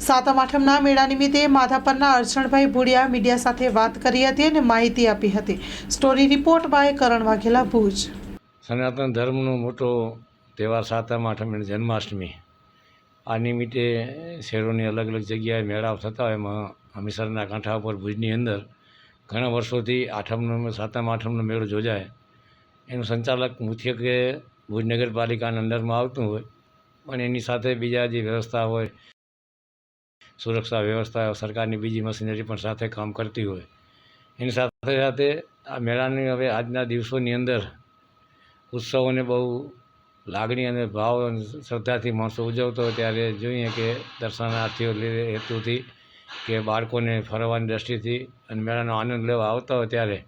સાતમ, આઠમના મેળા નિમિત્તે માધાપરના અર્ચણભાઈ ભુડિયા મીડિયા સાથે વાત કરી હતી અને માહિતી આપી હતી. Story report by Karan Vaghela Bhuj. સનાતન ધર્મનો મોટો તહેવાર સાતમ, આઠમ અને જન્માષ્ટમી. આ નિમિત્તે શહેરોની અલગ અલગ જગ્યાએ મેળાઓ થતા હોય. એમાં હમીસરના કાંઠા ઉપર ભુજની અંદર ઘણા વર્ષોથી આઠમનો સાતમ, આઠમનો મેળો યોજાય. એનું સંચાલક મુખ્યત્વે ભુજ નગરપાલિકાના અંદરમાં આવતું હોય. પણ એની સાથે બીજા જે વ્યવસ્થા હોય સુરક્ષા વ્યવસ્થા સરકારની બીજી મશીનરી પણ સાથે કામ કરતી હોય. એની સાથે સાથે આ મેળાની હવે આજના દિવસોની અંદર ઉત્સવોને બહુ લાગણી અને ભાવ અને શ્રદ્ધાથી માણસો ઉજવતો હોય ત્યારે જોઈએ કે દર્શનાર્થીઓ હેતુથી કે બાળકોને ફરવાની દ્રષ્ટિથી અને મેળાનો આનંદ લેવા આવતા હોય ત્યારે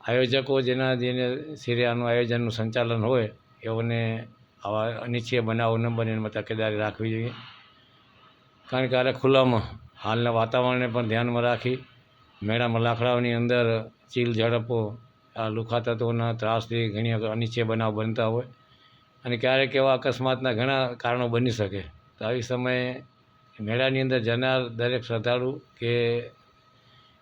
આયોજકો જેના જેને સિરિયાનું આયોજનનું સંચાલન હોય એઓને આવા અનિચ્છીય બનાવો ન બને એમાં તકેદારી રાખવી જોઈએ. કારણ કે આરે ખુલ્લામાં હાલના વાતાવરણને પણ ધ્યાનમાં રાખી મેળામાં લાકડાઓની અંદર ચીલ, ઝડપો, આ લુખા તત્વોના ત્રાસથી ઘણી અનિચ્છય બનાવ બનતા હોય. અને ક્યારેક એવા અકસ્માતના ઘણા કારણો બની શકે. તો આવી સમયે મેળાની અંદર જનાર દરેક શ્રદ્ધાળુ કે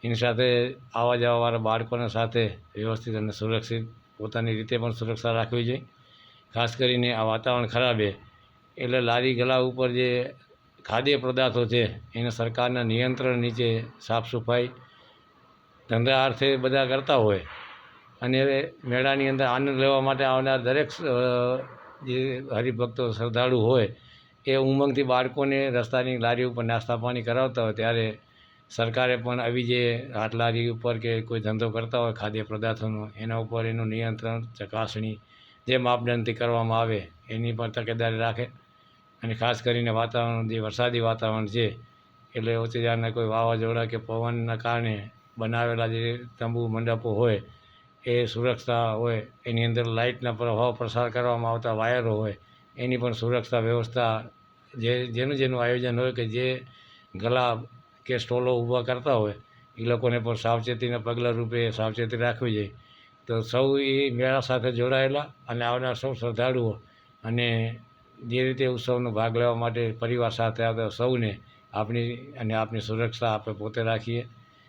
એની સાથે આવવા જવાવાળા બાળકોના સાથે વ્યવસ્થિત અને સુરક્ષિત પોતાની રીતે પણ સુરક્ષા રાખવી જોઈએ. ખાસ કરીને આ વાતાવરણ ખરાબે એટલે લારી ગલા ઉપર જે ખાદ્ય પદાર્થો છે, એને સરકારના નિયંત્રણ નીચે સાફ સફાઈ ધંધા અર્થે બધા કરતા હોય. અને મેળાની અંદર આનંદ લેવા માટે આવનાર દરેક જે હરિભક્તો શ્રદ્ધાળુ હોય, એ ઉમંગથી બાળકોને રસ્તાની લારી ઉપર નાસ્તા પાણી કરાવતા હોય, ત્યારે સરકારે પણ આવી જે હાથ લારી ઉપર કે કોઈ ધંધો કરતા હોય ખાદ્ય પદાર્થોનો, એના ઉપર એનું નિયંત્રણ, ચકાસણી જે માપદંડથી કરવામાં આવે, એની પણ તકેદારી રાખે. અને ખાસ કરીને વાતાવરણ જે વરસાદી વાતાવરણ છે, એટલે ઓચિંતાના કોઈ વાવાઝોડા કે પવનના કારણે બનાવેલા જે તંબુ મંડપો હોય, એ સુરક્ષા હોય, એની અંદર લાઇટના પ્રભાવ પ્રસાર કરવામાં આવતા વાયરો હોય, એની પણ સુરક્ષા વ્યવસ્થા જે, જેનું જેનું આયોજન હોય કે જે ગલા કે સ્ટોલો ઊભા કરતા હોય, એ લોકોને પણ સાવચેતીના પગલાં રૂપે સાવચેતી રાખવી જોઈએ. તો સૌ એ મેળા સાથે જોડાયેલા અને આવનાર સૌ શ્રદ્ધાળુઓ અને જે રીતે ઉત્સવનો ભાગ લેવા માટે પરિવાર સાથે આવતા સૌને આપણી અને આપની સુરક્ષા આપણે પોતે રાખીએ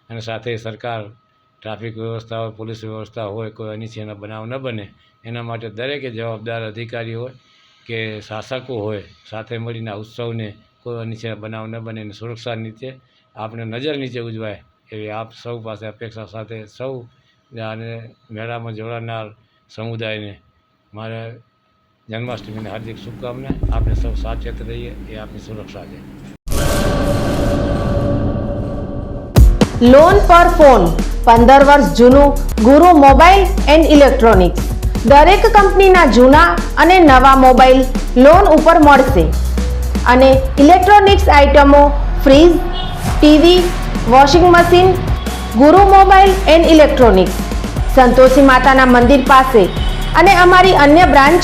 અને સાથે સરકાર, ટ્રાફિક વ્યવસ્થા હોય, પોલીસ વ્યવસ્થા હોય, કોઈ અનિચ્છનીય બનાવ ન બને, એના માટે દરેકે જવાબદાર અધિકારી હોય કે શાસકો હોય, સાથે મળીને ઉત્સવને કોઈ અનિચ્છનીય બનાવ ન બને અને સુરક્ષા નીચે આપણે નજર નીચે ઉજવાય એવી આપ સૌ પાસે અપેક્ષા સાથે સૌ અને મેળામાં જોડાનાર સમુદાયને મારે જન્માષ્ટમીની હાર્દિક શુભકામના. આપણે સૌ સાચેત રહીએ, એ આપણી સુરક્ષા છે. લોન પર ફોન પંદર વર્ષ જૂનું, ગુરુ મોબાઈલ એન્ડ ઇલેક્ટ્રોનિક્સ. દરેક કંપનીના જૂના અને નવા મોબાઈલ લોન ઉપર મળશે. અને ઇલેક્ટ્રોનિક્સ આઇટમો fridge, TV, washing machine, Guru mobile and electronics. Santoshi માતાના મંદિર પાસે. અને અમારી અન્ય branch